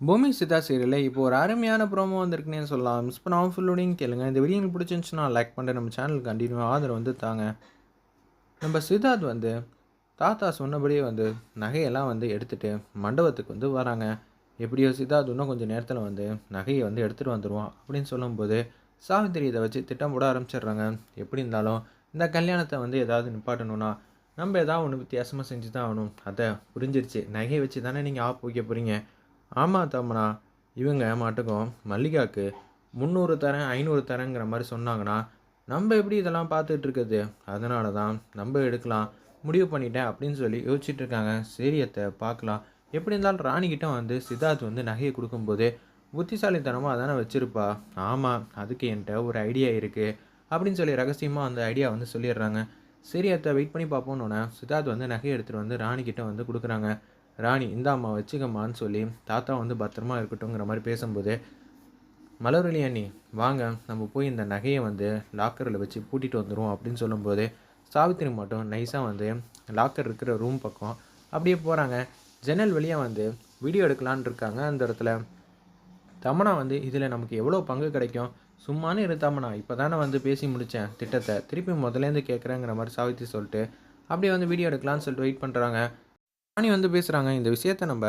பூமி சிதா சீரியலில் இப்போ ஒரு அருமையான ப்ரோமோ வந்திருக்குன்னே சொல்லலாம். மிஸ் பண்ணாமல் ஃபுல்லோடையும் கேளுங்க. இந்த வீடியோ உங்களுக்கு பிடிச்சிருந்துச்சுன்னா லைக் பண்ணிட்டு நம்ம சேனல் கண்டினியூ ஆதரவு வந்து தாங்க. நம்ம சித்தார்த் வந்து தாத்தா சொன்னபடியே வந்து நகையெல்லாம் வந்து எடுத்துகிட்டு மண்டபத்துக்கு வந்து வராங்க. எப்படியோ சித்தார்த் இன்னும் கொஞ்சம் நேரத்தில் வந்து நகையை வந்து எடுத்துகிட்டு வந்துடுவான் அப்படின்னு சொல்லும்போது சாவித்திரி இதை வச்சு திட்டம் போட ஆரம்பிச்சிடுறாங்க. எப்படி இருந்தாலும் இந்த கல்யாணத்தை வந்து ஏதாவது நிப்பாட்டணும்னா நம்ம ஏதாவது ஒன்று வித்தியாசமாக செஞ்சு தான் ஆகணும். அதை புரிஞ்சிருச்சு. நகையை வச்சு தானே நீங்கள் ஆப் வைக்க போகிறீங்க ஆமாம் தம்மனா இவங்க மாட்டுக்கும் மல்லிகாவுக்கு முந்நூறு தரேன் ஐநூறு தரேங்கிற மாதிரி சொன்னாங்கன்னா நம்ம எப்படி இதெல்லாம் பார்த்துட்டு இருக்குது அதனால தான் நம்ம எடுக்கலாம். முடிவு பண்ணிட்டேன் அப்படின்னு சொல்லி யோசிச்சுட்டு இருக்காங்க. சரியத்தை பார்க்கலாம். எப்படி இருந்தாலும் ராணிக்கிட்ட வந்து சித்தார்த் வந்து நகையை கொடுக்கும்போது புத்திசாலித்தனமாக அதானே வச்சுருப்பா? ஆமாம் அதுக்கு என்கிட்ட ஒரு ஐடியா இருக்குது அப்படின்னு சொல்லி ரகசியமாக அந்த ஐடியா வந்து சொல்லிடுறாங்க. சரி வெயிட் பண்ணி பார்ப்போன்னு சித்தார்த் வந்து நகையை எடுத்துகிட்டு வந்து ராணிக்கிட்ட வந்து கொடுக்குறாங்க. ராணி இந்தாம்மா வச்சுக்கம்மான்னு சொல்லி தாத்தா வந்து பத்திரமா இருக்கட்டும்ங்கிற மாதிரி பேசும்போது மலர்வழி அண்ணி வாங்க நம்ம போய் இந்த நகையை வந்து லாக்கரில் வச்சு பூட்டிட்டு வந்துடுவோம் அப்படின்னு சொல்லும்போது சாவித்திரி மட்டும் நைஸாக வந்து லாக்கர் இருக்கிற ரூம் பக்கம் அப்படியே போகிறாங்க ஜன்னல் வழியாக வந்து வீடியோ எடுக்கலான்னு இருக்காங்க அந்த இடத்துல. தமனா வந்து இதில் நமக்கு எவ்வளோ பங்கு கிடைக்கும்? சும்மானு இரு தமனா இப்போ தானே வந்து பேசி முடித்தேன் திட்டத்தை. திருப்பி முதலேருந்து கேட்குறேங்கிற மாதிரி சாவித்திரி சொல்லிட்டு அப்படியே வந்து வீடியோ எடுக்கலான்னு சொல்லிட்டு வெயிட் பண்ணுறாங்க ராணி வந்து பேசுகிறாங்க இந்த விஷயத்த நம்ம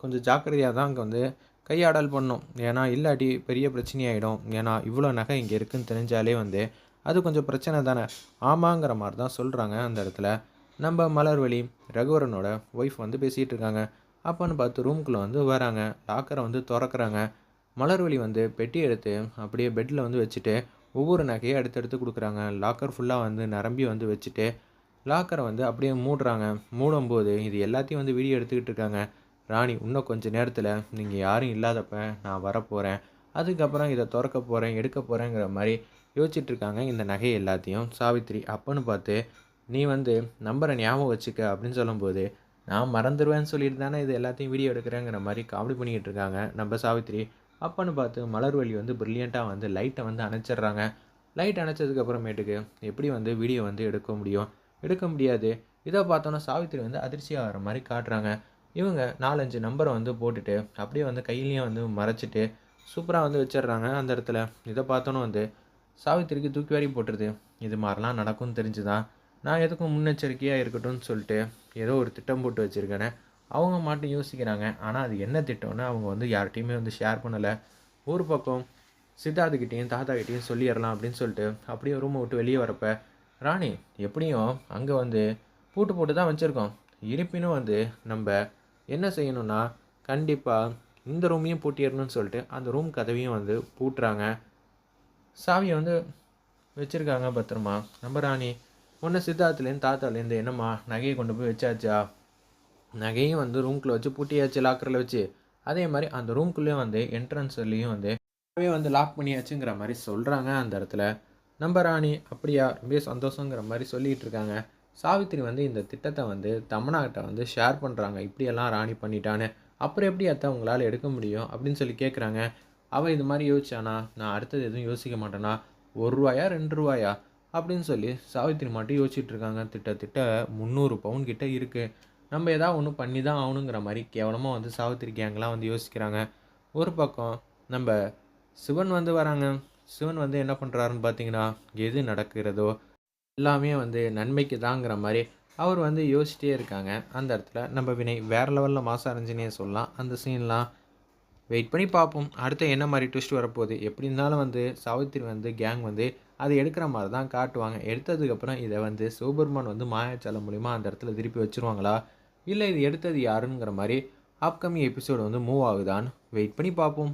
கொஞ்சம் ஜாக்கிரதையாக தான் அங்கே வந்து கையாடல் பண்ணோம் ஏன்னா இல்லாட்டி பெரிய பிரச்சனையாயிடும். ஏன்னா இவ்வளோ நகை இங்கே இருக்குன்னு தெரிஞ்சாலே வந்து அது கொஞ்சம் பிரச்சனை தானே. ஆமாங்கிற மாதிரி தான் சொல்கிறாங்க அந்த இடத்துல. நம்ம மலர்வழி ரகுவரனோட ஒய்ஃப் வந்து பேசிகிட்டு இருக்காங்க. அப்போன்னு பார்த்து ரூம்குள்ளே வந்து வராங்க. லாக்கரை வந்து திறக்கறாங்க. மலர்வழி வந்து பெட்டி எடுத்து அப்படியே பெட்டில் வந்து வச்சுட்டு ஒவ்வொரு நகையை எடுத்து எடுத்து கொடுக்குறாங்க லாக்கர் ஃபுல்லாக வந்து நிரம்பி வந்து வச்சுட்டு லாக்கரை வந்து அப்படியே மூடுறாங்க. மூடும்போது இது எல்லாத்தையும் வந்து வீடியோ எடுத்துக்கிட்டு இருக்காங்க. ராணி இன்னும் கொஞ்சம் நேரத்தில் நீங்கள் யாரும் இல்லாதப்ப நான் வரப்போகிறேன் அதுக்கப்புறம் இதை திறக்க போகிறேன் எடுக்க போகிறேங்கிற மாதிரி யோசிச்சுட்டு இருக்காங்க இந்த நகை எல்லாத்தையும். சாவித்திரி அப்பன்னு பார்த்து நீ வந்து நம்பரை ஞாபகம் வச்சுக்க அப்படின்னு சொல்லும்போது நான் மறந்துடுவேன்னு சொல்லிட்டு தானே இது எல்லாத்தையும் வீடியோ எடுக்கிறேங்கிற மாதிரி காமெடி பண்ணிக்கிட்டு இருக்காங்க. நம்ம சாவித்திரி அப்பன்னு பார்த்து மலர்வழி வந்து ப்ரில்லியண்ட்டாக வந்து லைட்டை வந்து அணைச்சிடுறாங்க. லைட் அணைச்சதுக்கப்புறமேட்டுக்கு எப்படி வந்து வீடியோ வந்து எடுக்க முடியும்? எடுக்க முடியாது. இதை பார்த்தோன்னா சாவித்திரி வந்து அதிர்ச்சியாகிற மாதிரி காட்டுறாங்க. இவங்க நாலஞ்சு நம்பரை வந்து போட்டுட்டு அப்படியே வந்து கையிலையும் வந்து மறைச்சிட்டு சூப்பராக வந்து வச்சிடுறாங்க அந்த இடத்துல. இதை பார்த்தோன்னே வந்து சாவித்திரிக்கு தூக்கி வாரி போட்டுருது. இது மாதிரிலாம் நடக்கும்னு தெரிஞ்சுதான் நான் எதுக்கும் முன்னெச்சரிக்கையாக இருக்கட்டும்னு சொல்லிட்டு ஏதோ ஒரு திட்டம் போட்டு வச்சுருக்கேனே. அவங்க மட்டும் யோசிக்கிறாங்க. ஆனால் அது என்ன திட்டம்னு அவங்க வந்து யார்கிட்டையுமே வந்து ஷேர் பண்ணலை. ஒரு பக்கம் சித்தார்த்துக்கிட்டேயும் தாத்தாக்கிட்டேயும் சொல்லிடலாம் அப்படின்னு சொல்லிட்டு அப்படியே ரூமை விட்டு வெளியே வரப்போ ராணி எப்படியும் அங்கே வந்து பூட்டு போட்டு தான் வச்சுருக்கோம். இருப்பினும் வந்து நம்ம என்ன செய்யணும்னா கண்டிப்பாக இந்த ரூமையும் பூட்டிடணும்னு சொல்லிட்டு அந்த ரூம் கதவையும் வந்து பூட்டுறாங்க. சாவியை வந்து வச்சுருக்காங்க பத்திரமா. நம்ம ராணி ஒன்று சித்தார்த்துலேருந்து தாத்தாலேருந்து என்னம்மா நகையை கொண்டு போய் வச்சாச்சா? நகையும் வந்து ரூம்குள்ளே வச்சு பூட்டியாச்சு லாக்கரில் வச்சு. அதே மாதிரி அந்த ரூம்குள்ளேயும் வந்து என்ட்ரன்ஸ்லேயும் வந்து வந்து லாக் பண்ணியாச்சுங்கிற மாதிரி சொல்கிறாங்க அந்த இடத்துல. நம்ம ராணி அப்படியா? ரொம்ப சந்தோஷங்கிற மாதிரி சொல்லிகிட்டு இருக்காங்க. சாவித்திரி வந்து இந்த திட்டத்தை வந்து தமனாகிட்ட வந்து ஷேர் பண்ணுறாங்க இப்படியெல்லாம் ராணி பண்ணிட்டான்னு அப்புறம் எப்படி அத்தை உங்களால் எடுக்க முடியும்? அப்படின்னு சொல்லி கேட்குறாங்க அவள் இது மாதிரி யோசிச்சானா? நான் அடுத்தது எதுவும் யோசிக்க மாட்டேனா? ஒரு ரூபாயா? ரெண்டு ரூபாயா? அப்படின்னு சொல்லி சாவித்திரி மட்டும் யோசிச்சுட்டு இருக்காங்க. திட்டத்திட்ட முந்நூறு பவுன் கிட்ட இருக்குது நம்ம எதாவது ஒன்று பண்ணி தான் ஆகணுங்கிற மாதிரி கேவலமாக வந்து சாவித்திரி கேங்கெலாம் வந்து யோசிக்கிறாங்க. ஒரு பக்கம் நம்ம சிவன் வந்து வராங்க. சிவன் வந்து என்ன பண்ணுறாருன்னு பார்த்தீங்கன்னா எது நடக்கிறதோ எல்லாமே வந்து நன்மைக்கு தாங்கிற மாதிரி அவர் வந்து யோசிச்சிட்டே இருக்காங்க. அந்த இடத்துல நம்ம வினை வேறு லெவலில் மாதம் அரைஞ்சினே சொல்லலாம். அந்த சீன்லாம் வெயிட் பண்ணி பார்ப்போம். அடுத்து என்ன மாதிரி ட்விஸ்ட் வரப்போகுது? எப்படி இருந்தாலும் வந்து சாவித்திரி வந்து கேங் வந்து அதை எடுக்கிற மாதிரி தான் காட்டுவாங்க எடுத்ததுக்கப்புறம் இதை வந்து சூப்பர்மான் வந்து மாயாச்சாலம் மூலிமா அந்த இடத்துல திருப்பி வச்சுருவாங்களா? இல்லை இது எடுத்தது யாருங்கிற மாதிரி அப்கமிங் எபிசோடு வந்து மூவ் ஆகுதான்னு வெயிட் பண்ணி பார்ப்போம்.